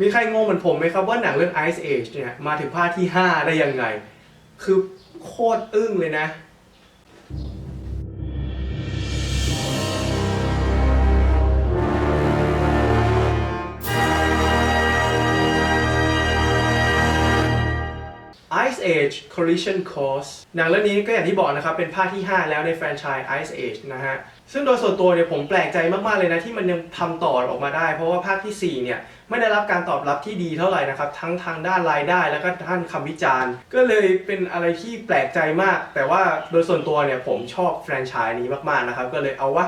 มีใครงงเหมือนผมไหมครับว่าหนังเรื่อง Ice Age เนี่ยมาถึงภาคที่ 5 ได้ยังไง คือโคตรอึ้งเลยนะ Ice Age Collision Course หนังเรื่องนี้ก็อย่างที่บอกนะครับ เป็นภาคที่ 5 แล้วในแฟรนไชส์ Ice Age นะฮะ ซึ่งโดยส่วนตัวเนี่ยผมแปลกใจมากๆเลยนะที่มันยังทำต่อออกมาได้ เพราะว่าภาคทีสี่4เนี่ยไม่ได้รับการตอบรับที่ดีเท่าไหร่นะครับทั้งทางด้านรายได้แล้วก็ท่านคำวิจารณ์ ก็เลยเป็นอะไรที่แปลกใจมาก แต่ว่าโดยส่วนตัวเนี่ยผมชอบแฟรนไชส์นี้มากๆนะครับก็เลยเอาว่า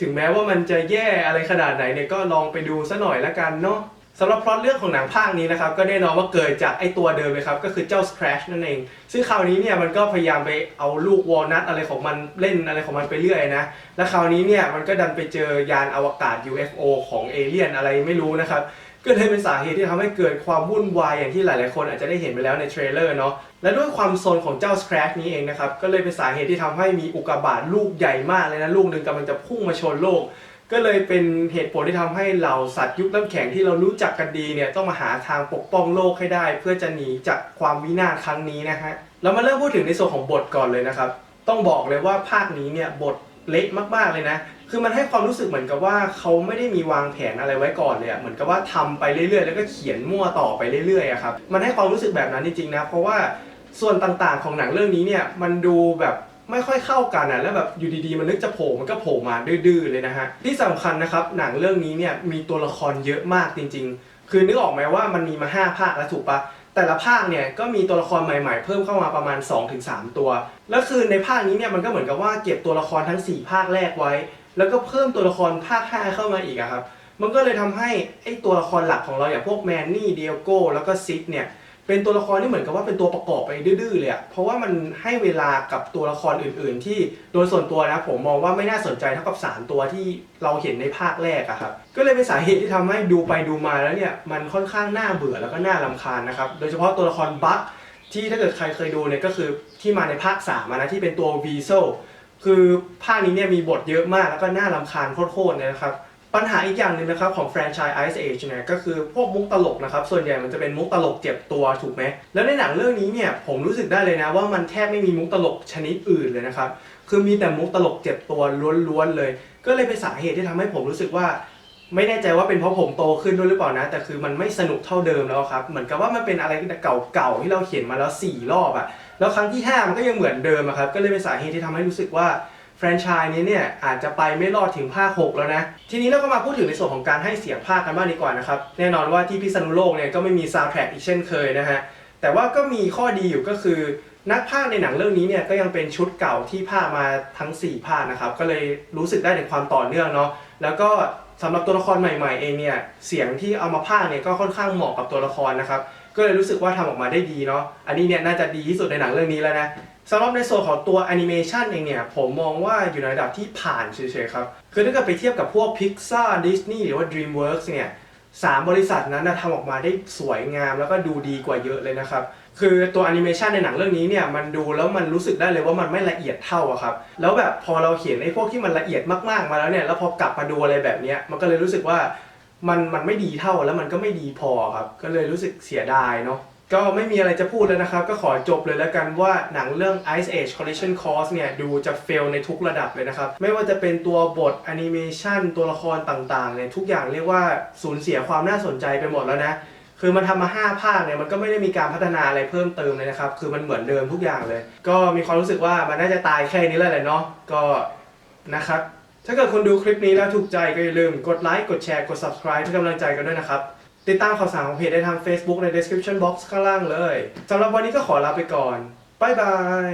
ถึงแม้ว่ามันจะแย่อะไรขนาดไหนเนี่ยก็ลองไปดูซะหน่อยละกันเนาะ สำหรับพล็อตเรื่องของหนังภาคนี้นะครับก็แน่นอนว่าเกิดจากไอตัวเดิมเลยครับก็คือเจ้า Scratch นั่นเอง ซึ่งคราวนี้เนี่ยมันก็พยายามไปเอาลูกวอลนัทอะไรของมันเล่นอะไรของมันไปเรื่อยนะ และคราวนี้เนี่ยมันก็ดันไปเจอยานอวกาศ UFO ของเอเลี่ยนอะไรไม่รู้นะครับก็เลยเป็นสาเหตุที่ทำให้เกิดความวุ่นวายอย่างที่หลายๆ คนอาจจะได้เห็นไปแล้วในเทรลเลอร์เนาะและด้วยความโซนของเจ้า Scratch นี้เองนะครับก็เลยเป็นสาเหตุที่ทำให้มีอุกกาบาตลูกใหญ่มากเลยนะลูกหนึ่งกำลังจะพุ่งมาชนโลก ก็เลยเป็นเหตุผลที่ทำให้เหล่าสัตว์ยุคน้ำแข็งที่เรารู้จักกันดีเนี่ยต้องมาหาทางปกป้องโลกให้ได้ เพื่อจะหนีจากความวินาศครั้งนี้นะฮะเรามาเริ่มพูดถึงในส่วนของบทก่อนเลยนะครับ ต้องบอกเลยว่าภาคนี้เนี่ยบทเละมากๆเลยนะคือมันให้ความรู้สึกเหมือนกับว่าเขาไม่ได้มีวางแผนอะไรไว้ก่อนเลยอะเหมือนกับว่าทำไปเรื่อยๆ แล้วก็เขียนมั่วต่อไปเรื่อยๆครับมันให้ความรู้สึกแบบนั้นจริงๆนะเพราะว่าส่วนต่างๆของหนังเรื่องนี้เนี่ยมันดูแบบ ไม่ค่อยเข้ากันอะแล้วแบบอยู่ดีๆมันนึกจะโผล่มันก็โผล่มาดื้อๆเลยนะฮะที่สำคัญนะครับหนังเรื่องนี้เนี่ยมีตัวละครเยอะมากจริง ๆ คือนึกออกไหมว่ามันมีมาห้าภาคแล้วถูกปะแต่ละภาคเนี่ยก็มีตัวละครใหม่ๆ เพิ่มเข้ามาประมาณ 2-3 ตัว แล้วคือในภาคนี้เนี่ยมันก็เหมือนกับว่าเก็บตัวละครทั้ง 4 ภาคแรกไว้ แล้วก็เพิ่มตัวละครภาค 5 เข้ามาอีกอะครับมันก็เลยทำให้ไอ้ตัวละครหลักของเราอย่างพวกแมนนี่เดียโก้แล้วก็ซิกเนี่ย เป็นตัวละครที่เหมือนกับว่าเป็นตัวประกอบไปดื้อๆเลยอะเพราะว่ามันให้เวลากับตัวละครอื่น ๆ ที่โดยส่วนตัวนะผมมองว่าไม่น่าสนใจเท่ากับสามตัวที่เราเห็นในภาคแรกอะครับ ก็เลยเป็นสาเหตุที่ทำให้ดูไปดูมาแล้วเนี่ยมันค่อนข้างน่าเบื่อแล้วก็น่ารำคาญนะครับ โดยเฉพาะตัวละครบัคที่ถ้าเกิดใครเคยดูเนี่ยก็คือที่มาในภาค3ามนะที่เป็นตัววีโซคือภาคนี้เนี่ยมีบทเยอะมากแล้วก็น่ารำคาญโคตรๆเลยนะครับ ปัญหาอีกอย่างหนึ่งนะครับของแฟรนไชส์ Ice Age เนี่ยก็คือพวกมุกตลกนะครับ ส่วนใหญ่มันจะเป็นมุกตลกเจ็บตัวถูกไหม แล้วในหนังเรื่องนี้เนี่ยผมรู้สึกได้เลยนะว่ามันแทบไม่มีมุกตลกชนิดอื่นเลยนะครับ คือมีแต่มุกตลกเจ็บตัวล้วนๆเลย ก็เลยเป็นสาเหตุที่ทำให้ผมรู้สึกว่า ไม่แน่ใจว่าเป็นเพราะผมโตขึ้นด้วยหรือเปล่านะ แต่คือมันไม่สนุกเท่าเดิมแล้วครับ เหมือนกับว่ามันเป็นอะไรเก่าๆที่เราเขียนมาแล้วสี่รอบอะแล้วครั้งที่ห้ามันก็ยังเหมือนเดิมอะครับ ก็เลยเป็นสาเหตุที่ทำให้รู้สึกว่า แฟรนไชส์นี้เนี่ยอาจจะไปไม่รอดถึงภาค 6 แล้วนะ ทีนี้เราก็มาพูดถึงในส่วนของการให้เสียงภาคกันบ้างดีกว่านะครับ แน่นอนว่าที่พิษณุโลกเนี่ยก็ไม่มีซาวด์แทร็กอีกเช่นเคยนะฮะ แต่ว่าก็มีข้อดีอยู่ก็คือ นักพากในหนังเรื่องนี้เนี่ยก็ยังเป็นชุดเก่าที่พากมาทั้ง 4 ภาคนะครับ ก็เลยรู้สึกได้ถึงความต่อเนื่องเนาะ แล้วก็สำหรับตัวละครใหม่ๆเองเนี่ยเสียงที่เอามาพากเนี่ยก็ค่อนข้างเหมาะกับตัวละครนะครับ ก็เลยรู้สึกว่าทำออกมาได้ดีเนาะ อันนี้เนี่ยน่าจะดีที่สุดในหนังเรื่องนี้แล้วนะ สำหรับในส่วนของตัวแอนิเมชันเองเนี่ย ผมมองว่าอยู่ในระดับที่ผ่านเฉยๆครับ คือถ้าเกิดไปเทียบกับพวก Pixar Disney หรือว่า DreamWorks เนี่ยสามบริษัทนั้นนะทำออกมาได้สวยงามแล้วก็ดูดีกว่าเยอะเลยนะครับ คือตัวแอนิเมชันในหนังเรื่องนี้เนี่ยมันดูแล้วมันรู้สึกได้เลยว่ามันไม่ละเอียดเท่าอะครับ แล้วแบบพอเราเห็นไอ้พวกที่มันละเอียดมากๆมาแล้วเนี่ยแล้วพอกลับมาดูอะไรแบบนี้มันก็เลยรู้สึกว่ามันมันไม่ดีเท่าแล้วมันก็ไม่ดีพอครับ ก็เลยรู้สึกเสียดายเนาะ ก็ไม่มีอะไรจะพูดแล้วนะครับ ก็ขอจบเลยแล้วกันว่าหนังเรื่อง Ice Age Collision Course เนี่ย ดูจะเฟลในทุกระดับเลยนะครับ ไม่ว่าจะเป็นตัวบทแอนิเมชันตัวละครต่างๆเนี่ยทุกอย่างเรียกว่าสูญเสียความน่าสนใจไปหมดแล้วนะ คือมันทำมา 5 ภาคเนี่ยมันก็ไม่ได้มีการพัฒนาอะไรเพิ่มเติมเลยนะครับ คือมันเหมือนเดิมทุกอย่างเลย ก็มีความรู้สึกว่ามันน่าจะตายแค่นี้แล้วแหละเนาะก็นะครับถ้าเกิดคุณดูคลิปนี้แล้วถูกใจก็อย่าลืมกดไลค์กดแชร์กด subscribe เป็นกำลังใจกันด้วยนะครับ ติดตามข่าวสารของเพจได้ทาง Facebook ใน description box ข้างล่างเลยสำหรับวันนี้ก็ขอลาไปก่อน บ๊ายบาย